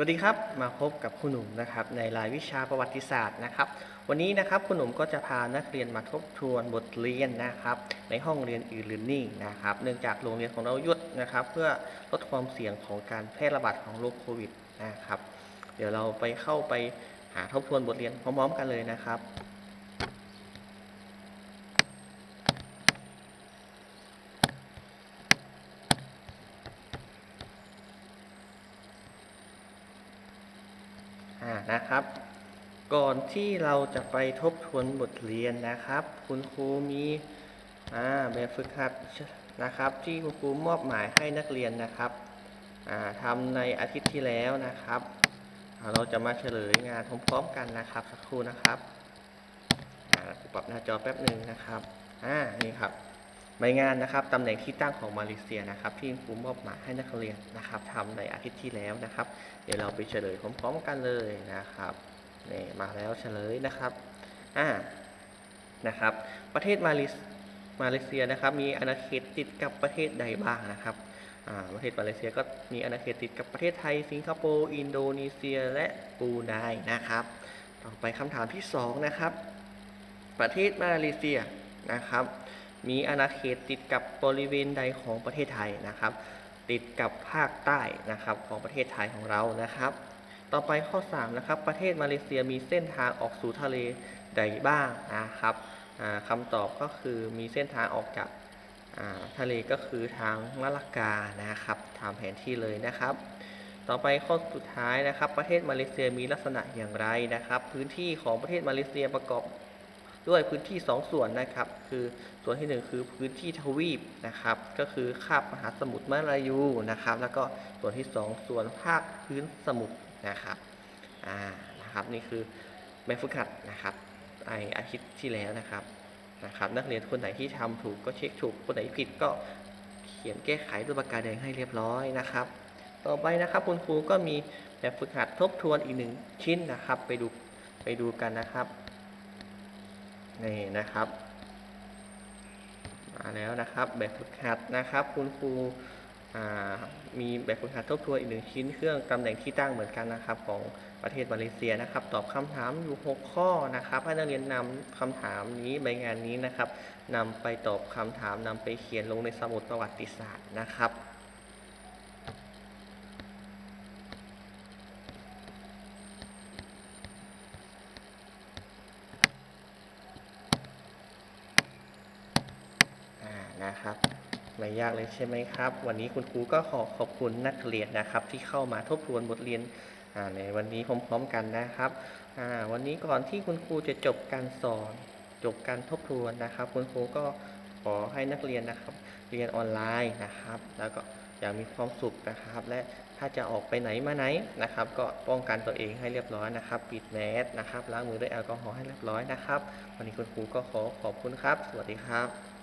วัสดีครับ มาพบกับคุณหนุ่มนะครับในรายวิชาประวัติศาสตร์นะครับ วันนี้นะครับคุณหนุ่มก็จะพานักเรียนมาทบทวนบทเรียนนะครับ ในห้องเรียนอื่นหรือนี่นะครับ เนื่องจากโรงเรียนของเราหยุดนะครับ เพื่อลดความเสี่ยงของการแพร่ระบาดของโรคโควิดนะครับ เดี๋ยวเราไปเข้าไปหาทบทวนบทเรียนพร้อมๆกันเลยนะครับ นะครับ ก่อนที่เราจะไปทบทวนบทเรียนนะครับ คุณครูมีแบบฝึกหัดนะครับ ที่คุณครูมอบหมายให้นักเรียนนะครับทำในอาทิตย์ที่แล้วนะครับ เราจะมาเฉลยงานพร้อมๆกันนะครับสักครู่นะครับอ่าปรับหน้าจอแป๊บหนึ่งนะครับอ่านี่ครับ ใบงานนะครับตำแหน่งที่ตั้งของมาเลเซียนะครับ ที่ครูมอบหมายให้นักเรียนนะครับทำในอาทิตย์ที่แล้วนะครับ เดี๋ยวเราไปเฉลยพร้อมๆกันเลยนะครับนี่มาแล้วเฉลยนะครับอ่านะครับ ประเทศมาเลมาเลเซียนะครับ มีอาณาเขตติดกับประเทศใดบ้างนะครับอ่าประเทศมาเลเซียก็มีอาณาเขตติดกับประเทศไทย สิงคโปร์ อินโดนีเซีย และบรูไนนะครับ ต่อไปคำถามที่สองนะครับ ประเทศมาเลเซียนะครับ มีอาณาเขตติดกับบริเวณใดของประเทศไทยนะครับ ติดกับภาคใต้นะครับของประเทศไทยของเรานะครับ ต่อไปข้อ3นะครับประเทศมาเลเซียมีเส้นทางออกสู่ทะเลใดบ้างนะครับอ่าคำตอบก็คือมีเส้นทางออกจากทะเลก็คือทางมะละกานะครับตามแผนที่เลยนะครับ ต่อไปข้อสุดท้ายนะครับ ประเทศมาเลเซียมีลักษณะอย่างไรนะครับ พื้นที่ของประเทศมาเลเซียประกอบ ด้วยพื้นที่ 2 ส่วนนะครับ คือส่วนที่ 1 คือพื้นที่ทวีปนะครับ ก็คือคาบมหาสมุทรมาลายูนะครับ แล้วก็ส่วนที่ 2 ส่วนภาคพื้นสมุทรนะครับอ่านะครับนี่คือแบบฝึกหัดนะครับไออาทิตย์ที่แล้วนะครับนะครับนักเรียนคนไหนที่ทำถูกก็เช็คถูกคนไหนผิดก็เขียนแก้ไขด้วยปากกาแดงให้เรียบร้อยนะครับ ต่อไปนะครับคุณครูก็มีแบบฝึกหัดทบทวนอีกหนึ่งชิ้นนะครับ ไปดูไปดูกันนะครับ นี่นะครับ มาแล้วนะครับ แบบฝึกหัดนะครับ คุณครูมีแบบฝึกหัดทบทวนอีกหนึ่งชิ้นเครื่องตำแหน่งที่ตั้งเหมือนกันนะครับ ของประเทศมาเลเซียนะครับ ตอบคำถามอยู่ 6 ข้อนะครับให้นักเรียนนำคำถามนี้ใบงานนี้นะครับนำไปตอบคำถามนำไปเขียนลงในสมุดประวัติศาสตร์นะครับ อ่า นะครับ ไม่ยากเลยใช่ไหมครับ วันนี้คุณครูก็ขอขอบคุณนักเรียนนะครับ ที่เข้ามาทบทวนบทเรียนในวันนี้พร้อมๆกันนะครับวันนี้ก่อนที่คุณครูจะจบการสอนจบการทบทวนนะครับ คุณครูก็ขอให้นักเรียนนะครับ เรียนออนไลน์นะครับ แล้วก็อย่างมีความสุขนะครับ และถ้าจะออกไปไหนมาไหนนะครับ ก็ป้องกันตัวเองให้เรียบร้อยนะครับ ปิดแมสนะครับล้างมือด้วยแอลกอฮอล์ให้เรียบร้อยนะครับ วันนี้คุณครูก็ขอขอบคุณครับ สวัสดีครับ